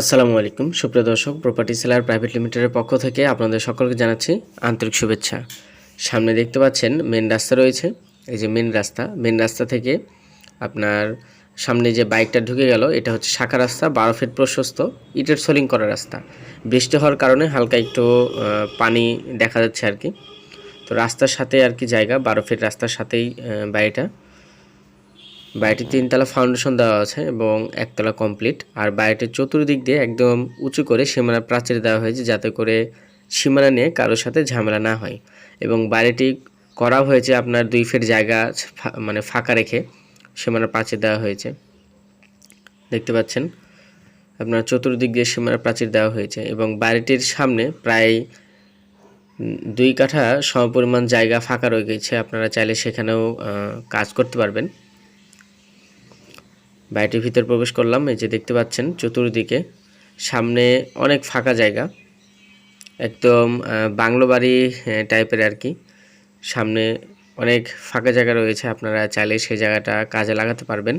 আসসালামু আলাইকুম। সুপ্রিয় দর্শক প্রপার্টি সেলার প্রাইভেট লিমিটেডের পক্ষ থেকে আপনাদের সকলকে জানাচ্ছি আন্তরিক শুভেচ্ছা। সামনে দেখতে পাচ্ছেন মেন রাস্তা রয়েছে। এই যে মেন রাস্তা মেন রাস্তা থেকে আপনার সামনে যে বাইকটা ঢুকে গেল, এটা হচ্ছে শাখা রাস্তা, বারো ফিট প্রশস্ত, ইটের সোলিং করা রাস্তা। বৃষ্টি হওয়ার কারণে হালকা একটু পানি দেখা যাচ্ছে আর কি। তো রাস্তার সাথে আর কি জায়গা, বারো ফিট রাস্তার সাথেই বাড়িটা। বাড়িটি তিনতলা ফাউন্ডেশন দেওয়া আছে এবং একতলা কমপ্লিট আর বাড়িটির চতুর্দিক দিয়ে একদম উঁচু করে সীমানা প্রাচীর দেওয়া হয়েছে যাতে করে সীমানা নিয়ে কারোর সাথে ঝামেলা না হয়। এবং বাড়িটি করা হয়েছে আপনার দুই ফিট জায়গা মানে ফাঁকা রেখে সীমানা প্রাচীর দেওয়া হয়েছে। দেখতে পাচ্ছেন, আপনার চতুর্দিক দিয়ে সীমানা প্রাচীর দেওয়া হয়েছে এবং বাড়িটির সামনে প্রায় দুই কাঠা সমপরিমাণ জায়গা ফাঁকা রয়ে গেছে। আপনারা চাইলে সেখানেও কাজ করতে পারবেন। বাড়িটির ভিতর প্রবেশ করলাম, এই যে দেখতে পাচ্ছেন চতুর্দিকে। সামনে অনেক ফাঁকা জায়গা। একদম বাংলো বাড়ি টাইপের আর কি। সামনে অনেক ফাঁকা জায়গা রয়েছে, আপনারা চাইলে সেই জায়গাটা কাজে লাগাতে পারবেন।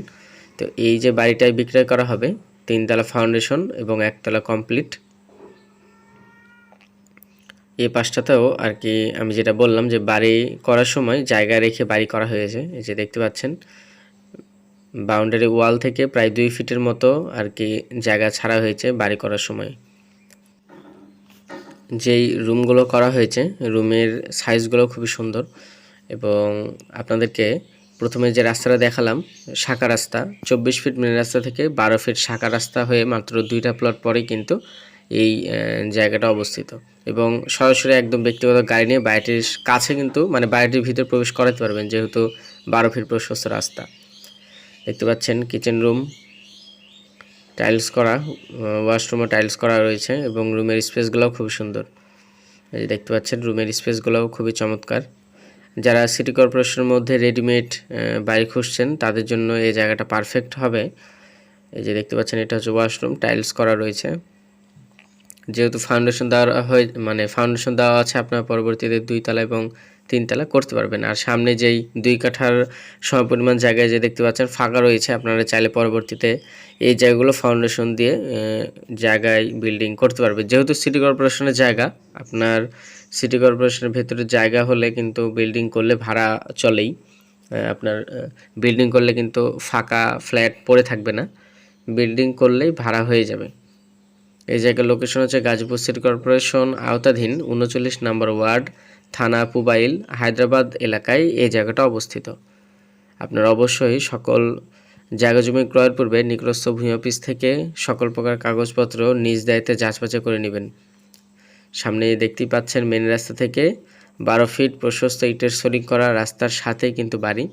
তো এই যে বাড়িটাই বিক্রয় করা হবে, তিনতলা ফাউন্ডেশন এবং একতলা কমপ্লিট এই পাশটাতেও আর কি, আমি যেটা বললাম যে বাড়ি করার সময় জায়গা রেখে বাড়ি করা হয়েছে, এই যে দেখতে পাচ্ছেন। বাউন্ডারি ওয়াল থেকে প্রায় দুই ফিটের মতো আর কি জায়গা ছাড়া হয়েছে বাড়ি করার সময়। যেই রুমগুলো করা হয়েছে, রুমের সাইজগুলো খুবই সুন্দর এবং আপনাদেরকে প্রথমে যে রাস্তাটা দেখালাম, শাখা রাস্তা, চব্বিশ ফিট মেন রাস্তা থেকে বারো ফিট শাখা রাস্তা হয়ে মাত্র দুইটা প্লট পরেই কিন্তু এই জায়গাটা অবস্থিত। এবং সরাসরি একদম ব্যক্তিগত গাড়ি নিয়ে বাড়িটির কাছে কিন্তু মানে বাড়িটির ভিতর প্রবেশ করাতে পারবেন, যেহেতু বারো ফিট প্রশস্ত রাস্তা। দেখতে পাচ্ছেন কিচেন রুম টাইলস করা ওয়াশরুমও টাইলস করা রয়েছে এবং রুমের স্পেসগুলোও খুব সুন্দর। এই যে দেখতে পাচ্ছেন রুমের স্পেসগুলোও খুবই চমৎকার। যারা সিটি কর্পোরেশনের মধ্যে রেডিমেড বাড়ি খুঁজছেন, তাদের জন্য এই জায়গাটা পারফেক্ট হবে। এই যে দেখতে পাচ্ছেন, এটা হচ্ছে ওয়াশরুম টাইলস করা রয়েছে। যেহেতু ফাউন্ডেশন দেওয়া হয়ে মানে ফাউন্ডেশন দেওয়া আছে আপনার পরবর্তীতে দুই তলা এবং তিনতলা করতে পারবেন। আর সামনে যেই দুই কাঠার সমপরিমাণ জায়গায় যে দেখতে পাচ্ছেন ফাঁকা রয়েছে, আপনারা চাইলে পরবর্তীতে এই জায়গাগুলো ফাউন্ডেশন দিয়ে জায়গায় বিল্ডিং করতে পারবে যেহেতু সিটি কর্পোরেশনের জায়গা, আপনার সিটি কর্পোরেশনের ভেতরে জায়গা হলে কিন্তু বিল্ডিং করলে ভাড়া চলেই। আপনার বিল্ডিং করলে কিন্তু ফাঁকা ফ্ল্যাট পড়ে থাকবে না। বিল্ডিং করলেই ভাড়া হয়ে যাবে। এই জায়গার লোকেশন হচ্ছে গাজীপুর সিটি কর্পোরেশন আওতাধীন, উনচল্লিশ নম্বর ওয়ার্ড থানা পুবাইল, হায়দ্রাবাদ এলাকায় এই জায়গাটা অবস্থিত। আপনারা অবশ্যই সকল জায়গা জমি ক্রয়ের পূর্বে নিকটস্থ ভূমি অফিস থেকে সকল প্রকার কাগজপত্র নিজ দায়িত্বে যাচবাচা করে নেবেন। সামনে দেখতেই পাচ্ছেন মেন রাস্তা থেকে বারো ফিট প্রশস্ত ইটের সলিং করা রাস্তার সাথেই কিন্তু বাড়ি।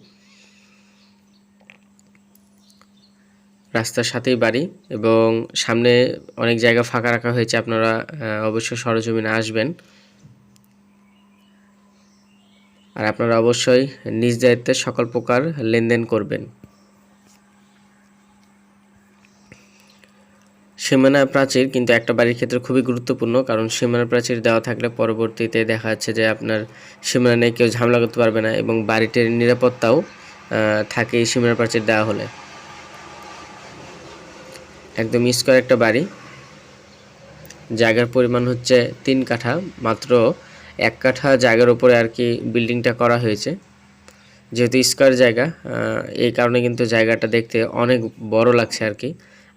রাস্তার সাথেই বাড়ি এবং সামনে অনেক জায়গা ফাঁকা রাখা হয়েছে, আপনারা অবশ্যই সরজমিনে আসবেন। আর আপনারা অবশ্যই নিজ দায়িত্বে সকল প্রকার লেনদেন করবেন। সীমানা প্রাচীর কিন্তু একটা বাড়ির ক্ষেত্রে খুবই গুরুত্বপূর্ণ, কারণ সীমানা প্রাচীর দেওয়া থাকলে পরবর্তীতে দেখা যাচ্ছে যে আপনার সীমানা নিয়ে কেউ ঝামেলা করতে পারবে না এবং বাড়িটির নিরাপত্তাও থাকে এই সীমানা প্রাচীর দেওয়া হলে। একদম স্কোয়ার একটা বাড়ি। জায়গার পরিমাণ হচ্ছে তিন কাঠা, মাত্র এক কাঠা জায়গার উপরে আর কি বিল্ডিংটা করা হয়েছে। যেহেতু স্কোয়ার জায়গা এই কারণে কিন্তু জায়গাটা দেখতে অনেক বড় লাগছে আর কি।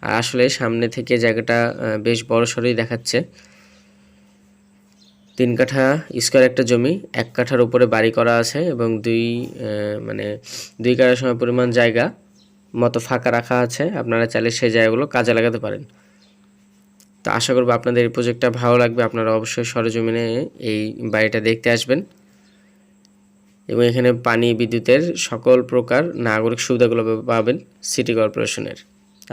আর আসলে সামনে থেকে জায়গাটা বেশ বড় সড়ই দেখাচ্ছে। তিন কাঠা স্কোয়ার একটা জমি, এক কাঠার উপরে বাড়ি করা আছে এবং দুই মানে দুই কাঠার সময় পরিমাণ জায়গা মতো ফাঁকা রাখা আছে। আপনারা চাইলে সেই জায়গাগুলো কাজে লাগাতে পারেন। তো আশা করব আপনাদের এই প্রজেক্টটা ভালো লাগবে। আপনারা অবশ্যই সরজমিনে এই বাড়িটা দেখতে আসবেন। এবং এখানে পানি, বিদ্যুতের সকল প্রকার নাগরিক সুবিধাগুলো পাবেন সিটি কর্পোরেশনের।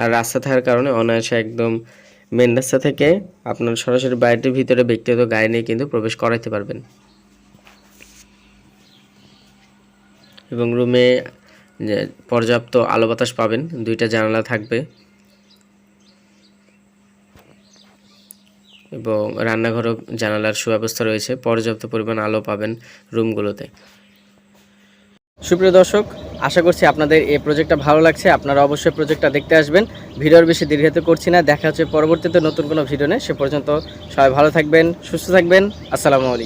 আর রাস্তা থাকার কারণে অনায়াসে একদম মেন রাস্তা থেকে আপনার সরাসরি বাড়িটির ভিতরে ব্যক্তিগত গাড়ি নিয়ে কিন্তু প্রবেশ করাইতে পারবেন। এবং রুমে পর্যাপ্ত আলো বাতাস পাবেন, দুইটা জানালা থাকবে। এবং রান্নাঘরও জানালার সুব্যবস্থা রয়েছে। পর্যাপ্ত পরিমাণ আলো পাবেন রুমগুলোতে। সুপ্রিয় দর্শক, আশা করছি আপনাদের এই প্রজেক্টটা ভালো লাগছে। আপনারা অবশ্যই প্রজেক্টটা দেখতে আসবেন। ভিডিওর বেশি দীর্ঘায়িত করছি না। দেখা হচ্ছে পরবর্তীতে নতুন কোনো ভিডিও নেই সে পর্যন্ত সবাই ভালো থাকবেন, সুস্থ থাকবেন। আসসালামু আলাইকুম।